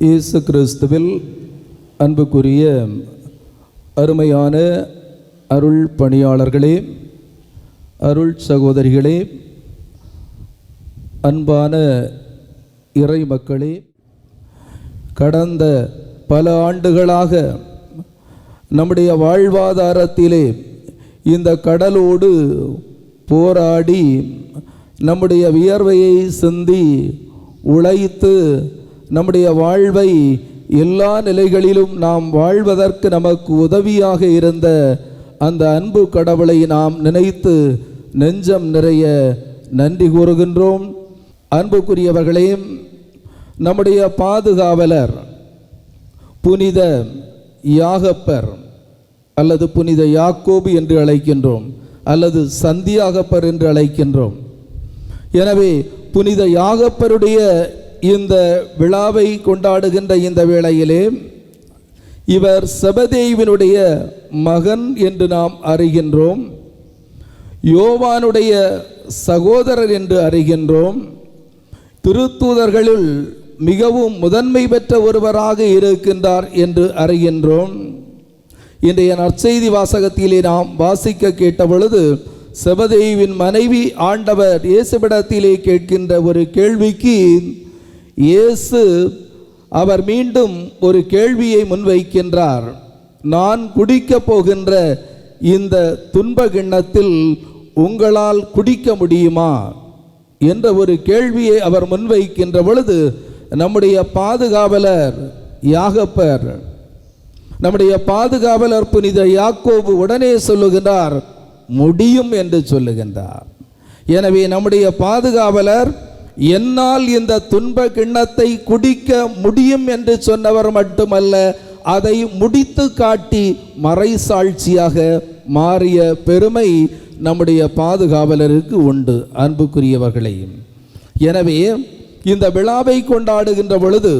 இயேசு கிறிஸ்துவில் அன்புக்குரிய அருமையான அருள் பணியாளர்களே அருள் சகோதரிகளே அன்பான இறை மக்களே கடந்த பல ஆண்டுகளாக நம்முடைய வாழ்வாதாரத்திலே இந்த கடலோடு போராடி நம்முடைய வியர்வையை சிந்தி உழைத்து நம்முடைய வாழ்வை எல்லா நிலைகளிலும் நாம் வாழ்வதற்கு நமக்கு உதவியாக இருந்த அந்த அன்பு கடவுளை நாம் நினைத்து நெஞ்சம் நிறைய நன்றி கூறுகின்றோம். அன்புக்குரியவர்களையும் நம்முடைய பாதுகாவலர் புனித யாகப்பர் அல்லது புனித யாக்கோபு என்று அழைக்கின்றோம் அல்லது சந்தியாகப்பர் என்று அழைக்கின்றோம். எனவே புனித யாகப்பருடைய இந்த விழாவை கொண்டாடுகின்ற இந்த வேளையிலே இவர் செபதேவினுடைய மகன் என்று நாம் அறிகின்றோம். யோவானுடைய சகோதரர் என்று அறிகின்றோம். திருத்தூதர்களில் மிகவும் முதன்மை பெற்ற ஒருவராக இருக்கின்றார் என்று அறிகின்றோம். இன்றைய நற்செய்தி வாசகத்திலே நாம் வாசிக்க கேட்ட பொழுது செபதேவின் மனைவி ஆண்டவர் இயேசுபிடத்திலே கேட்கின்ற ஒரு கேள்விக்கு இயேசு அவர் மீண்டும் ஒரு கேள்வியை முன்வைக்கின்றார். நான் குடிக்கப் போகின்ற இந்த துன்ப கிண்ணத்தில் உங்களால் குடிக்க முடியுமா? என்ற ஒரு கேள்வியை அவர் முன்வைக்கின்ற பொழுது நம்முடைய பாதுகாவலர் யாகப்பர். நம்முடைய பாதுகாவலர் புனித யாக்கோபு உடனே சொல்லுகின்றார் முடியும் என்று சொல்லுகின்றார். எனவே நம்முடைய பாதுகாவலர் என்னால் இந்த துன்ப கிண்ணத்தை குடிக்க முடியும் என்று சொன்னவர் மட்டுமல்ல அதை முடித்து காட்டி மறைசாட்சியாக மாறிய பெருமை நம்முடைய பாதுகாவலருக்கு உண்டு அன்புக்குரியவர்களையும் எனவே இந்த விழாவை கொண்டாடுகின்ற பொழுது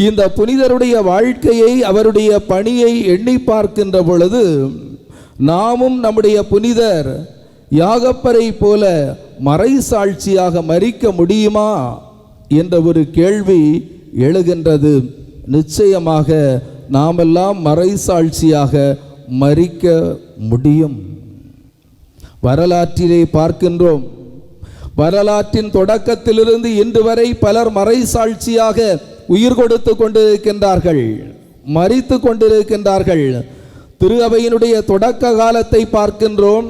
இந்த புனிதருடைய வாழ்க்கையை அவருடைய பணியை எண்ணி பார்க்கின்ற பொழுது நாமும் நம்முடைய புனிதர் யாகப்பரை போல மறைசாட்சியாக மறிக்க முடியுமா என்ற ஒரு கேள்வி எழுகின்றது. நிச்சயமாக நாமெல்லாம் மறைசாட்சியாக மறிக்க முடியும். வரலாற்றிலே பார்க்கின்றோம். வரலாற்றின் தொடக்கத்திலிருந்து இன்று வரை பலர் மறைசாட்சியாக உயிர் கொடுத்து கொண்டிருக்கின்றார்கள் மறித்து கொண்டிருக்கின்றார்கள். திரு அவையினுடைய தொடக்க காலத்தை பார்க்கின்றோம்.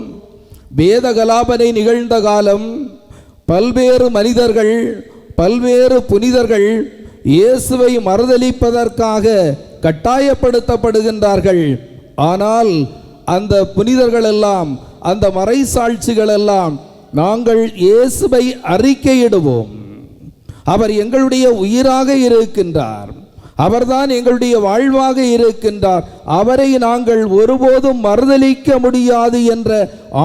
வேத கலாபனை நிகழ்ந்த காலம் பல்வேறு மனிதர்கள் பல்வேறு புனிதர்கள் இயேசுவை மறுதளிப்பதற்காக கட்டாயப்படுத்தப்படுகின்றார்கள். ஆனால் அந்த புனிதர்கள் எல்லாம் அந்த மறைசாட்சிகள் எல்லாம் நாங்கள் இயேசுவை அறிக்கையிடுவோம். அவர் எங்களுடைய உயிராக இருக்கின்றார். அவர்தான் எங்களுடைய வாழ்வாக இருக்கின்றார். அவரை நாங்கள் ஒருபோதும் மறுதலிக்க முடியாது என்ற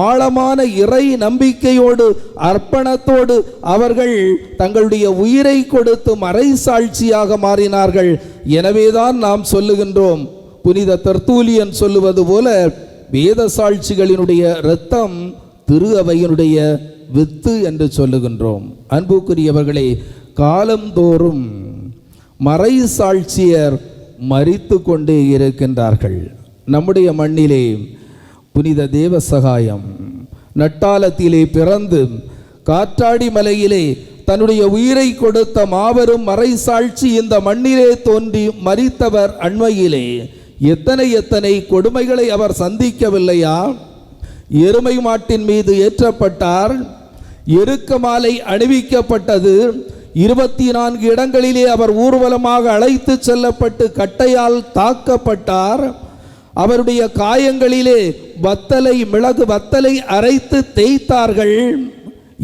ஆழமான இறை நம்பிக்கையோடு அர்ப்பணத்தோடு அவர்கள் தங்களுடைய உயிரை கொடுத்து மறைசாட்சியாக மாறினார்கள். எனவேதான் நாம் சொல்லுகின்றோம். புனித தர்த்தூலியன் சொல்லுவது போல வேத சாட்சிகளினுடைய இரத்தம் திரு அவையினுடைய வித்து என்று சொல்லுகின்றோம். அன்புக்குரியவர்களே காலந்தோறும் மறை சாட்சியர் மறித்து கொண்டே இருக்கின்றார்கள். நம்முடைய மண்ணிலே புனித தேவ சகாயம் நட்டாலத்திலே பிறந்து காற்றாடி மலையிலே தன்னுடைய உயிரை கொடுத்த மாபெரும் மறைசாட்சி இந்த மண்ணிலே தோன்றி மறித்தவர் அண்மையிலே எத்தனை எத்தனை கொடுமைகளை அவர் சந்திக்கவில்லையா? எருமை மாட்டின் மீது ஏற்றப்பட்டார் எருக்க மாலை அணிவிக்கப்பட்டது இருபத்தி நான்கு இடங்களிலே அவர் ஊர்வலமாக அழைத்து செல்லப்பட்டு கட்டையால் தாக்கப்பட்டார். அவருடைய காயங்களிலே வத்தலை மிளகு வத்தலை அரைத்து தேய்த்தார்கள்.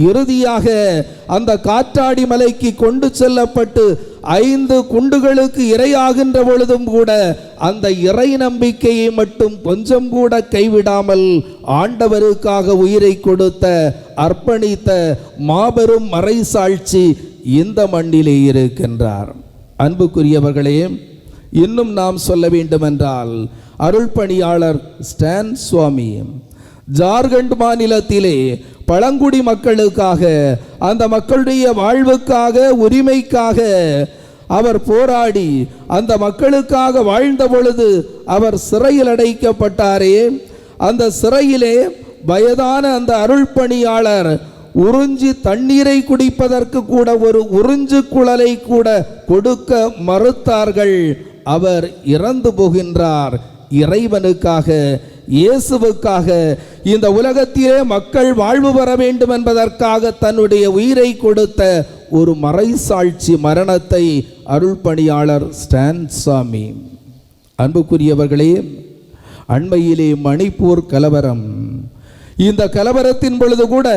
இறுதியாக அந்த காற்றாடி மலைக்கு கொண்டு செல்லப்பட்டு ஐந்து குண்டுகளுக்கு இரையாகின்ற பொழுதும் கூட அந்த இறை நம்பிக்கையை மட்டும் கொஞ்சம் கூட கைவிடாமல் ஆண்டவருக்காக உயிரை கொடுத்த அர்ப்பணித்த மாபெரும் மறைசாட்சி இந்த மண்ணிலே இருக்கின்றார். அன்புக்குரியவர்களே இன்னும் நாம் சொல்ல வேண்டுமென்றால் அருள் பணியாளர் ஸ்டான் சுவாமி ஜார்க்கண்ட் மாநிலத்திலே பழங்குடி மக்களுக்காக அந்த மக்களுடைய வாழ்வுக்காக உரிமைக்காக அவர் போராடி அந்த மக்களுக்காக வாழ்ந்த பொழுது அவர் சிறையில் அடைக்கப்பட்டாரே. அந்த சிறையிலே வயதான அந்த அருள்பணியாளர் உறிஞ்சி தண்ணீரை குடிப்பதற்கு கூட ஒரு உறிஞ்சு குழலை கூட கொடுக்க மறுத்தார்கள். அவர் இறந்து போகின்றார். இறைவனுக்காக இயேசுவுக்காக. இந்த உலகத்திலே மக்கள் வாழ்வு பெற வேண்டும் என்பதற்காக தன்னுடைய உயிரை கொடுத்த ஒரு மறைசாட்சி மரணத்தை அருள்பணியாளர் ஸ்டான் சாமி அன்புக்குரியவர்களே அண்மையிலே மணிப்பூர் கலவரம். இந்த கலவரத்தின் பொழுது கூட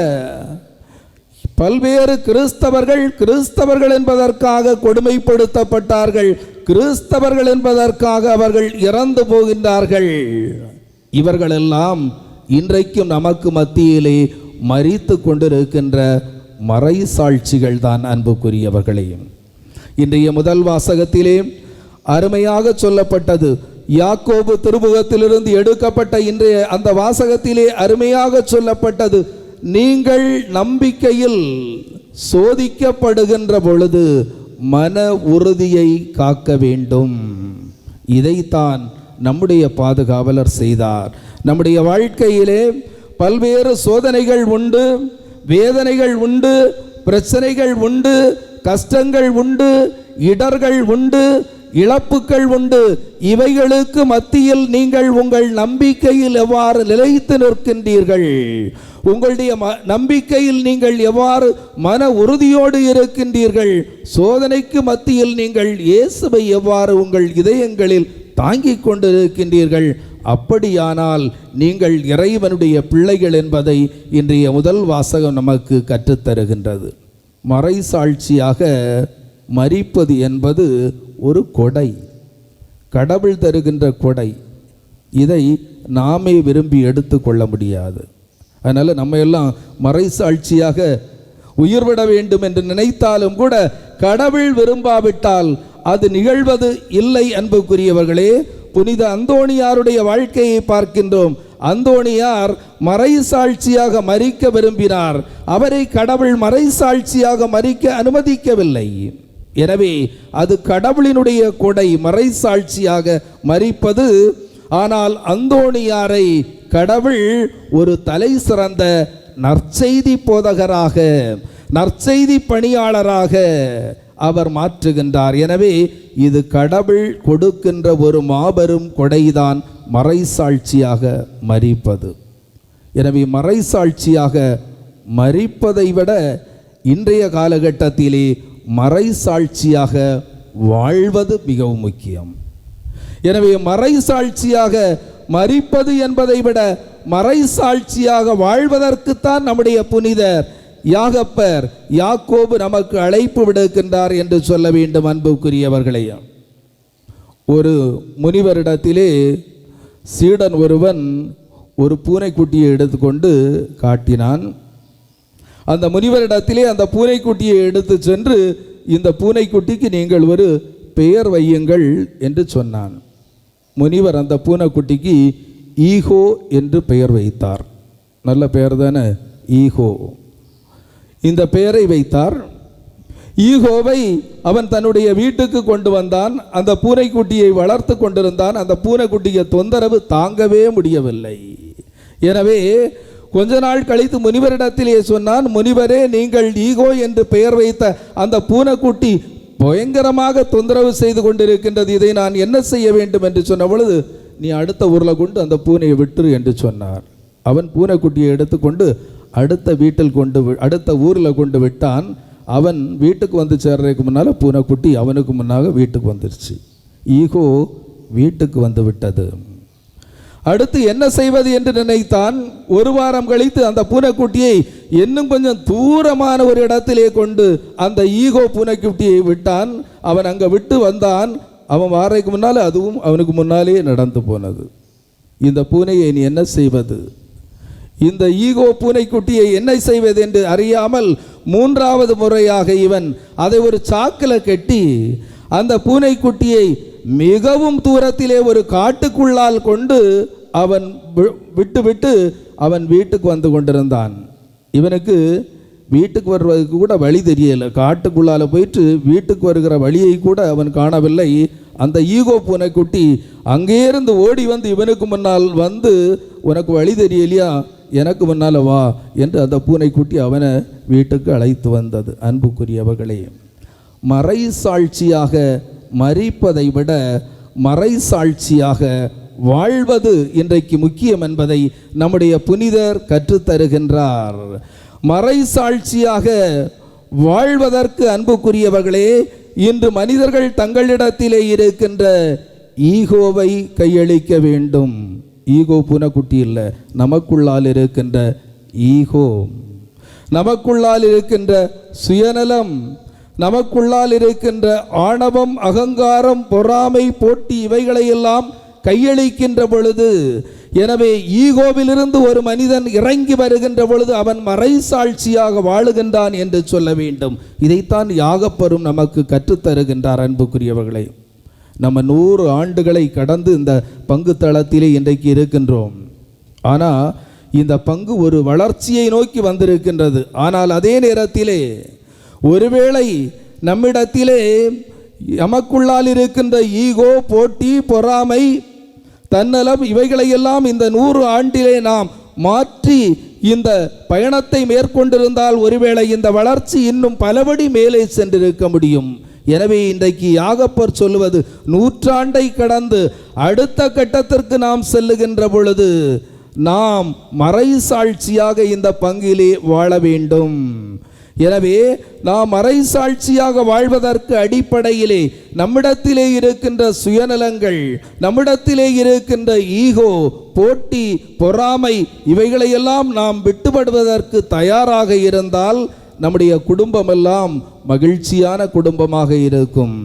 பல்வேறு கிறிஸ்தவர்கள் கிறிஸ்தவர்கள் என்பதற்காக கொடுமைப்படுத்தப்பட்டார்கள். கிறிஸ்தவர்கள் என்பதற்காக அவர்கள் இறந்து போகின்றார்கள். இவர்களெல்லாம் இன்றைக்கும் நமக்கு மத்தியிலே மறித்து கொண்டிருக்கின்ற மறைசாட்சிகள் தான் அன்புக்குரியவர்களையும் இன்றைய முதல் வாசகத்திலே அருமையாக சொல்லப்பட்டது யாக்கோபு திருமுகத்திலிருந்து எடுக்கப்பட்ட இன்றைய அந்த வாசகத்திலே அருமையாக சொல்லப்பட்டது நீங்கள் நம்பிக்கையில் சோதிக்கப்படுகின்ற பொழுது மன உறுதியை காக்க வேண்டும். இதைத்தான் நம்முடைய பாதுகாவலர் செய்தார். நம்முடைய வாழ்க்கையிலே பல்வேறு சோதனைகள் உண்டு வேதனைகள் உண்டு பிரச்சனைகள் உண்டு கஷ்டங்கள் உண்டு இடர்கள் உண்டு இழப்புகள் உண்டு. இவைகளுக்கு மத்தியில் நீங்கள் உங்கள் நம்பிக்கையில் எவ்வாறு நிலைத்து நிற்கின்றீர்கள்? உங்களுடைய ம- நம்பிக்கையில் நீங்கள் எவ்வாறு மன உறுதியோடு இருக்கின்றீர்கள்? சோதனைக்கு மத்தியில் நீங்கள் இயேசுவை எவ்வாறு உங்கள் இதயங்களில் தாங்கிக் கொண்டிருக்கின்றீர்கள்? அப்படியானால் நீங்கள் இறைவனுடைய பிள்ளைகள் என்பதை இன்றைய முதல் வாசகம் நமக்கு கற்றுத்தருகின்றது. மறைசாட்சியாக மறிப்பது என்பது ஒரு கொடை கடவுள் தருகின்ற கொடை. இதை நாமே விரும்பி எடுத்துக்கொள்ள முடியாது. அதனால் நம்ம எல்லாம் மறைசாட்சியாக உயிர்விட வேண்டும் என்று நினைத்தாலும் கூட கடவுள் விரும்பாவிட்டால் அது நிகழ்வது இல்லை அன்புக்குரியவர்களே. புனித அந்தோணியாருடைய வாழ்க்கையை பார்க்கின்றோம். அந்தோணியார் மறைசாட்சியாக மறிக்க விரும்பினார். அவரை கடவுள் மறைசாட்சியாக மறிக்க அனுமதிக்கவில்லை. எனவே அது கடவுளினுடைய கொடை மறைசாட்சியாக மறிப்பது. ஆனால் அந்தோணியாரை கடவுள் ஒரு தலை சிறந்த நற்செய்தி போதகராக நற்செய்தி பணியாளராக அவர் மாற்றுகின்றார். எனவே இது கடவுள் கொடுக்கின்ற ஒரு மாபெரும் கொடைதான் மறைசாட்சியாக மறிப்பது. எனவே மறைசாட்சியாக மறிப்பதை விட இன்றைய காலகட்டத்திலே மறைசாட்சியாக வாழ்வது மிகவும் முக்கியம். எனவே மறைசாட்சியாக மறிப்பது என்பதை விட மறைசாட்சியாக வாழ்வதற்குத்தான் நம்முடைய புனிதர் யாகப்பர் யாக்கோபு நமக்கு அழைப்பு விடுக்கின்றார் என்று சொல்ல வேண்டும் அன்புக்குரியவர்களே. ஒரு முனிவரிடத்திலே சீடன் ஒருவன் ஒரு பூனைக்குட்டியை எடுத்துக்கொண்டு காட்டினான். அந்த முனிவரிடத்திலே அந்த பூனைக்குட்டியை எடுத்து சென்று இந்த பூனைக்குட்டிக்கு நீங்கள் ஒரு பெயர் வையுங்கள் என்று சொன்னான். முனிவர் அந்த பூனைக்குட்டிக்கு ஈகோ என்று பெயர் வைத்தார். நல்ல பெயர் தானே ஈகோ. இந்த பெயரை வைத்தார். ஈகோவை அவன் தன்னுடைய வீட்டுக்கு கொண்டு வந்தான். அந்த பூனைக்குட்டியை வளர்த்து கொண்டிருந்தான். அந்த பூனைக்குட்டியை தொந்தரவு தாங்கவே முடியவில்லை. எனவே கொஞ்ச நாள் கழித்து முனிவரிடத்திலே சொன்னான் முனிவரே நீங்கள் ஈகோ என்று பெயர் வைத்த அந்த பூனைக்குட்டி பயங்கரமாக தொந்தரவு செய்து கொண்டிருக்கின்றது. இதை நான் என்ன செய்ய வேண்டும் என்று சொன்ன பொழுது நீ அடுத்த ஊரில் கொண்டு அந்த பூனையை விட்டுரு என்று சொன்னார். அவன் பூனைக்குட்டியை எடுத்துக்கொண்டு அடுத்த வீட்டில் கொண்டு வி- அடுத்த ஊரில் கொண்டு விட்டான். அவன் வீட்டுக்கு வந்து சேர்றதுக்கு முன்னால் பூனைக்குட்டி அவனுக்கு முன்னாக வீட்டுக்கு வந்துருச்சு. ஈகோ வீட்டுக்கு வந்து விட்டது. அடுத்து என்ன செய்வது என்று நினைத்தான் ஒரு வாரம் கழித்து அந்த பூனைக்குட்டியை இன்னும் கொஞ்சம் தூரமான ஒரு இடத்திலே கொண்டு அந்த ஈகோ பூனைக்குட்டியை விட்டான். அவன் அங்கே விட்டு வந்தான். அவன் வாரைக்கு முன்னால் அதுவும் அவனுக்கு முன்னாலே நடந்து போனது. இந்த பூனையை நீ என்ன செய்வது? இந்த ஈகோ பூனைக்குட்டியை என்ன செய்வது என்று அறியாமல் மூன்றாவது முறையாக இவன் அதை ஒரு சாக்கில் கட்டி அந்த பூனைக்குட்டியை மிகவும் தூரத்திலே ஒரு காட்டுக்குள்ளால் கொண்டு அவன் வி- விட்டு விட்டு அவன் வீட்டுக்கு வந்து கொண்டிருந்தான். இவனுக்கு வீட்டுக்கு வர்றதுக்கு கூட வழி தெரியலை. காட்டுக்குள்ளால போயிட்டு வீட்டுக்கு வருகிற வழியை கூட அவன் காணவில்லை. அந்த ஈகோ பூனைக்குட்டி அங்கேருந்து ஓடி வந்து இவனுக்கு முன்னால் வந்து உனக்கு வழி தெரியலையா? எனக்கு முன்னால் வா என்று அந்த பூனைக்குட்டி அவனை வீட்டுக்கு அழைத்து வந்தது. அன்புக்குரியவர்களே மறைசாட்சியாக மறிப்பதை விட மறைசாட்சியாக வாழ்வது இன்றைக்கு முக்கியம் என்பதை நம்முடைய புனிதர் கற்றுத்தருகின்றார். மறைசாட்சியாக வாழ்வதற்கு அன்புக்குரியவர்களே இன்று மனிதர்கள் தங்களிடத்திலே இருக்கின்ற ஈகோவை கையளிக்க வேண்டும். ஈகோ புனக்குட்டி இல்லை நமக்குள்ளால் இருக்கின்ற ஈகோ. நமக்குள்ளால் இருக்கின்ற சுயநலம் நமக்குள்ளால் இருக்கின்ற ஆணவம் அகங்காரம் பொறாமை போட்டி இவைகளையெல்லாம் கையளிக்கின்ற பொழுது எனவே ஈகோவிலிருந்து ஒரு மனிதன் இறங்கி வருகின்ற பொழுது அவன் மறைசாட்சியாக வாழுகின்றான் என்று சொல்ல வேண்டும். இதைத்தான் யாகப்பரும் நமக்கு கற்றுத்தருகின்றார் அன்புக்குரியவர்களே. நம்ம நூறு ஆண்டுகளை கடந்து இந்த பங்கு தளத்திலே இன்றைக்கு இருக்கின்றோம். ஆனால் இந்த பங்கு ஒரு வளர்ச்சியை நோக்கி வந்திருக்கின்றது. ஆனால் அதே நேரத்திலே ஒருவேளை நம்மிடத்திலே நமக்குள்ளால் இருக்கின்ற ஈகோ போட்டி பொறாமை தன்னலம் இவைகளையெல்லாம் இந்த நூறு ஆண்டிலே நாம் மாற்றி இந்த பயணத்தை மேற்கொண்டிருந்தால் ஒருவேளை இந்த வளர்ச்சி இன்னும் பலபடி மேலே சென்றிருக்க முடியும். எனவே இன்றைக்கு யாகப்பர் சொல்லுவது நூற்றாண்டை கடந்து அடுத்த கட்டத்திற்கு நாம் செல்லுகின்ற பொழுது நாம் மறைசாட்சியாக இந்த பங்கிலே வாழ வேண்டும். எனவே நாம் மறைசாட்சியாக வாழ்வதற்கு அடிப்படையிலே நம்மிடத்திலே இருக்கின்ற சுயநலங்கள் நம்மிடத்திலே இருக்கின்ற ஈகோ போட்டி பொறாமை இவைகளையெல்லாம் நாம் விட்டுபடுவதற்கு தயாராக இருந்தால் நம்முடைய குடும்பமெல்லாம் மகிழ்ச்சியான குடும்பமாக இருக்கும்.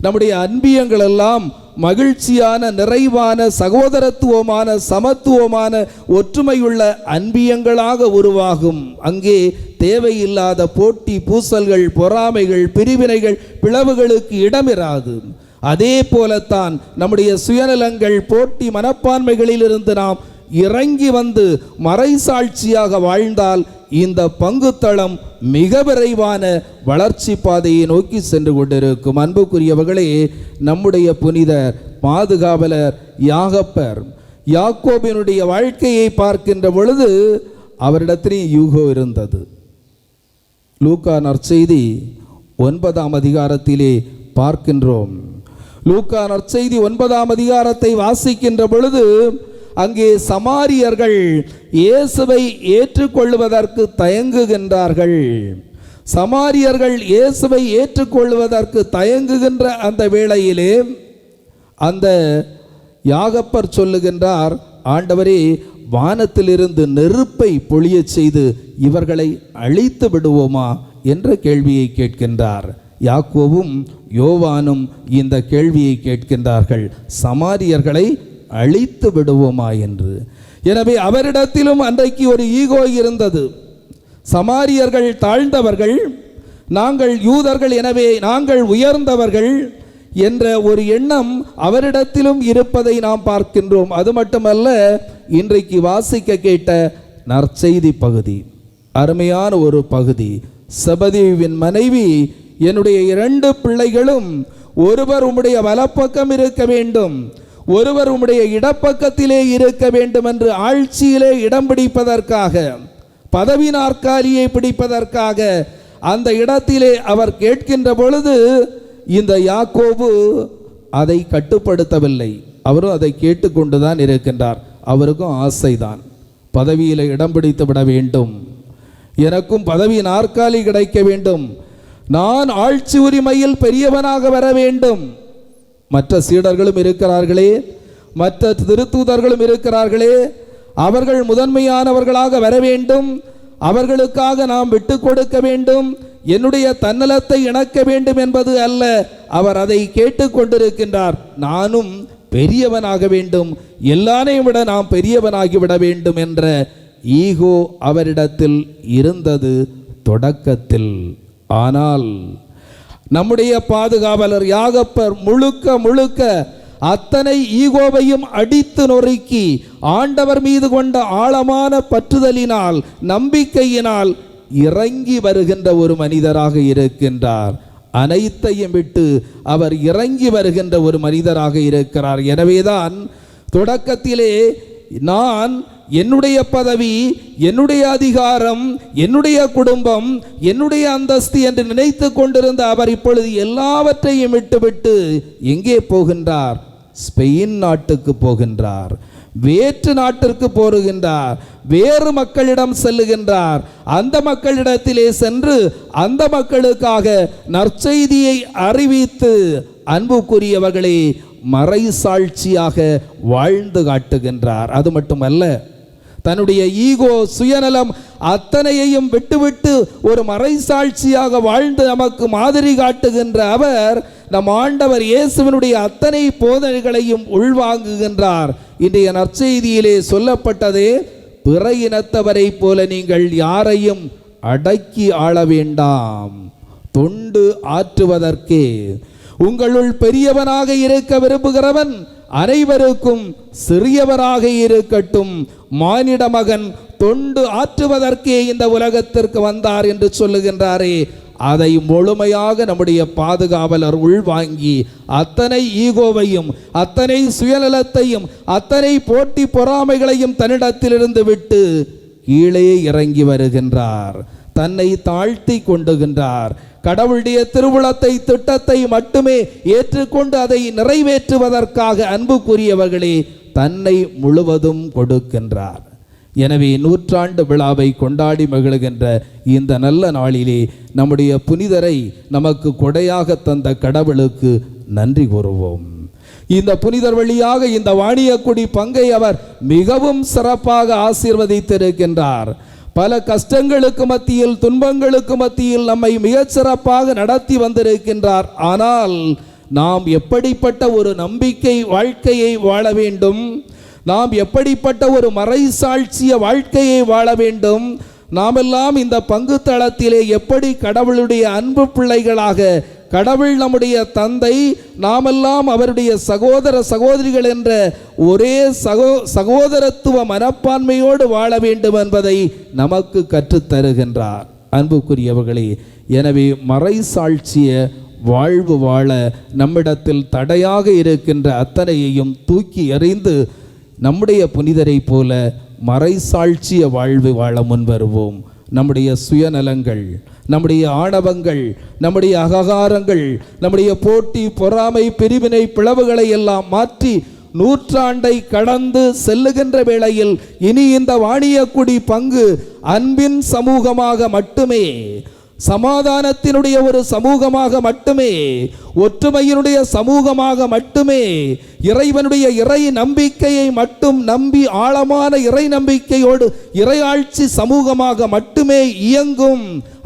நம்முடைய அன்பியங்கள் எல்லாம் மகிழ்ச்சியான நிறைவான சகோதரத்துவமான சமத்துவமான ஒற்றுமையுள்ள அன்பியங்களாக உருவாகும். அங்கே தேவையில்லாத போட்டி பூசல்கள் பொறாமைகள் பிரிவினைகள் பிளவுகளுக்கு இடமிராது. அதே போலத்தான் நம்முடைய சுயநலங்கள் போட்டி மனப்பான்மைகளிலிருந்து நாம் இறங்கி வந்து மறைசாட்சியாக வாழ்ந்தால் இந்த பங்குத்தளம் மிக விரைவான வளர்ச்சி பாதையை நோக்கி சென்று கொண்டிருக்கும். அன்புக்குரியவர்களே நம்முடைய புனிதர் பாதுகாவலர் யாகப்பர் யாக்கோபினுடைய வாழ்க்கையை பார்க்கின்ற பொழுது அவரிடத்திலே யூகோ இருந்தது. லூக்கா நற்செய்தி ஒன்பதாம் அதிகாரத்திலே பார்க்கின்றோம். லூக்கா நற்செய்தி ஒன்பதாம் அதிகாரத்தை வாசிக்கின்ற பொழுது அங்கே சமாரியர்கள் இயேசுவை ஏற்றுக்கொள்வதற்கு தயங்குகின்றார்கள். சமாரியர்கள் இயேசுவை ஏற்றுக்கொள்வதற்கு தயங்குகின்ற அந்த வேளையிலே அந்த யாகப்பர் சொல்லுகின்றார் ஆண்டவரே வானத்திலிருந்து நெருப்பை பொழியச் செய்து இவர்களை அழித்து விடுவோமா? என்ற கேள்வியை கேட்கின்றார். யாக்கோவும் யோவானும் இந்த கேள்வியை கேட்கின்றார்கள். சமாரியர்களை அழித்து விடுவோமா என்று. எனவே அவரிடத்திலும் அன்றைக்கு ஒரு ஈகோ இருந்தது. சமாரியர்கள் தாழ்ந்தவர்கள் நாங்கள் யூதர்கள் எனவே நாங்கள் உயர்ந்தவர்கள் என்ற ஒரு எண்ணம் அவரிடத்திலும் இருப்பதை நாம் பார்க்கின்றோம். அது மட்டுமல்ல இன்றைக்கு வாசிக்க கேட்ட நற்செய்தி பகுதி அருமையான ஒரு பகுதி. சபதேவின் மனைவி என்னுடைய இரண்டு பிள்ளைகளும் ஒருவர் உம்முடைய வலப்பக்கம் இருக்க வேண்டும். ஒருவர் உம்முடைய இடப்பக்கத்திலே இருக்க வேண்டும் என்று ஆட்சியிலே இடம் பிடிப்பதற்காக பதவி நாற்காலியை பிடிப்பதற்காக அந்த இடத்திலே அவர் கேட்கின்ற பொழுது இந்த யாக்கோபு அதை கட்டுப்படுத்தவில்லை. அவரும் அதை கேட்டுக்கொண்டுதான் இருக்கின்றார். அவருக்கும் ஆசைதான். பதவியில் இடம் பிடித்து விட வேண்டும். எனக்கும் பதவி நாற்காலி கிடைக்க வேண்டும். நான் ஆட்சி உரிமையில் பெரியவனாக வர வேண்டும். மற்ற சீடர்களும் இருக்கிறார்களே மற்ற திருத்தூதர்களும் இருக்கிறார்களே அவர்கள் முதன்மையானவர்களாக வர வேண்டும் அவர்களுக்காக நாம் விட்டு கொடுக்க வேண்டும் என்னுடைய தன்னலத்தை இணக்க வேண்டும் என்பது அல்ல அவர் அதை கேட்டுக்கொண்டிருக்கின்றார் நானும் பெரியவனாக வேண்டும் எல்லாரையும் விட நாம் பெரியவனாகி விட வேண்டும் என்ற ஈகோ அவரிடத்தில் இருந்தது தொடக்கத்தில். ஆனால் நம்முடைய பாதுகாவலர் யாகப்பர் முழுக்க முழுக்க அத்தனை ஈகோவையும் அடித்து நொறுக்கி ஆண்டவர் மீது கொண்ட ஆழமான பற்றுதலினால் நம்பிக்கையினால் இறங்கி வருகின்ற ஒரு மனிதராக இருக்கின்றார். அனைத்தையும் விட்டு அவர் இறங்கி வருகின்ற ஒரு மனிதராக இருக்கிறார். எனவேதான் தொடக்கத்திலே நான் என்னுடைய பதவி என்னுடைய அதிகாரம் என்னுடைய குடும்பம் என்னுடைய அந்தஸ்து என்று நினைத்து கொண்டிருந்த அவர் இப்பொழுது எல்லாவற்றையும் விட்டுவிட்டு எங்கே போகின்றார்? ஸ்பெயின் நாட்டுக்கு போகின்றார். வேற்று நாட்டிற்கு போருகின்றார். வேறு மக்களிடம் செல்லுகின்றார். அந்த மக்களிடத்திலே சென்று அந்த மக்களுக்காக நற்செய்தியை அறிவித்து அன்புக்குரியவர்களே மறைசாட்சியாக வாழ்ந்து காட்டுகின்றார். அது மட்டுமல்ல தன்னுடைய ஈகோ சுயநலம் அத்தனையையும் விட்டுவிட்டு ஒரு மறைசாட்சியாக வாழ்ந்து நமக்கு மாதிரி காட்டுகின்ற அவர் நம் ஆண்டவர் இயேசுவனுடைய அத்தனை போதனைகளையும் உள்வாங்குகின்றார். இன்றைய நற்செய்தியிலே சொல்லப்பட்டதே பிற இனத்தவரை போல நீங்கள் யாரையும் அடக்கி ஆள வேண்டாம். தொண்டு ஆற்றுவதற்கே. உங்களுள் பெரியவனாக இருக்க விரும்புகிறவன் அனைவருக்கும் சிறியவராக இருக்கட்டும். மானிட மகன் தொண்டு ஆற்றுவதற்கே இந்த உலகத்திற்கு வந்தார் என்று சொல்லுகின்றாரே. அதை முழுமையாக நம்முடைய பாதுகாவலர் உள்வாங்கி அத்தனை ஈகோவையும் அத்தனை சுயநலத்தையும் அத்தனை போட்டி பொறாமைகளையும் தன்னிடத்திலிருந்து விட்டு கீழே இறங்கி வருகின்றார். தன்னை தாழ்த்தி கொண்டுகின்றார். கடவுளுடைய திருவுளத்தை திட்டத்தை மட்டுமே ஏற்றுக்கொண்டு அதை நிறைவேற்றுவதற்காக அன்புக்குரியவர்களே தன்னை முழுவதும் கொடுக்கின்றார். எனவே நூற்றாண்டு விழாவை கொண்டாடி மகிழ்கின்ற இந்த நல்ல நாளிலே நம்முடைய புனிதரை நமக்கு கொடையாக தந்த கடவுளுக்கு நன்றி கூறுவோம். இந்த புனிதர் வழியாக இந்த வாணியக்குடி பங்கை அவர் மிகவும் சிறப்பாக ஆசீர்வதித்திருக்கின்றார். பல கஷ்டங்களுக்கு மத்தியில் துன்பங்களுக்கு மத்தியில் நம்மை மிகச்சிறப்பாக நடத்தி வந்திருக்கின்றார். ஆனால் நாம் எப்படிப்பட்ட ஒரு நம்பிக்கை வாழ்க்கையை வாழ வேண்டும்? நாம் எப்படிப்பட்ட ஒரு மறைசாட்சிய வாழ்க்கையை வாழ வேண்டும்? நாமெல்லாம் இந்த பங்கு தளத்திலே எப்படி கடவுளுடைய அன்பு பிள்ளைகளாக கடவுள் நம்முடைய தந்தை நாமெல்லாம் அவருடைய சகோதர சகோதரிகள் என்ற ஒரே சகோ சகோதரத்துவ மனப்பான்மையோடு வாழ வேண்டும் என்பதை நமக்கு கற்றுத்தருகின்றார். அன்புக்குரியவர்களே எனவே மறைசாட்சிய வாழ்வு வாழ நம்மிடத்தில் தடையாக இருக்கின்ற அத்தனையையும் தூக்கி எறிந்து நம்முடைய புனிதரை போல மறைசாட்சிய வாழ்வு வாழ முன்வருவோம். நம்முடைய சுயநலங்கள் நம்முடைய ஆணவங்கள் நம்முடைய அககாரங்கள் நம்முடைய போட்டி பொறாமை பிரிவினை பிளவுகளை எல்லாம் மாற்றி நூற்றாண்டை கடந்து செல்லுகின்ற வேளையில் இனி இந்த வாணியக்குடி பங்கு அன்பின் சமூகமாக மட்டுமே. சமாதானத்தினுடைய ஒரு சமூகமாக மட்டுமே ஒற்றுமையினுடைய சமூகமாக மட்டுமே இறைவனுடைய இறை நம்பிக்கையை மட்டும் நம்பி ஆழமான இறை நம்பிக்கையோடு இறையாட்சி சமூகமாக மட்டுமே இயங்கும்.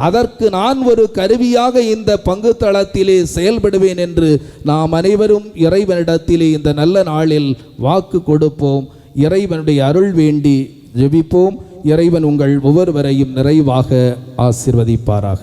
அதற்கு நான் ஒரு கருவியாக இந்த பங்கு தளத்திலே செயல்படுவேன் என்று நாம் அனைவரும் இறைவனிடத்திலே இந்த நல்ல நாளில் வாக்கு கொடுப்போம். இறைவனுடைய அருள் வேண்டி ஜெபிப்போம். இறைவன் உங்கள் ஒவ்வொருவரையும் நிறைவாக ஆசிர்வதிப்பாராக.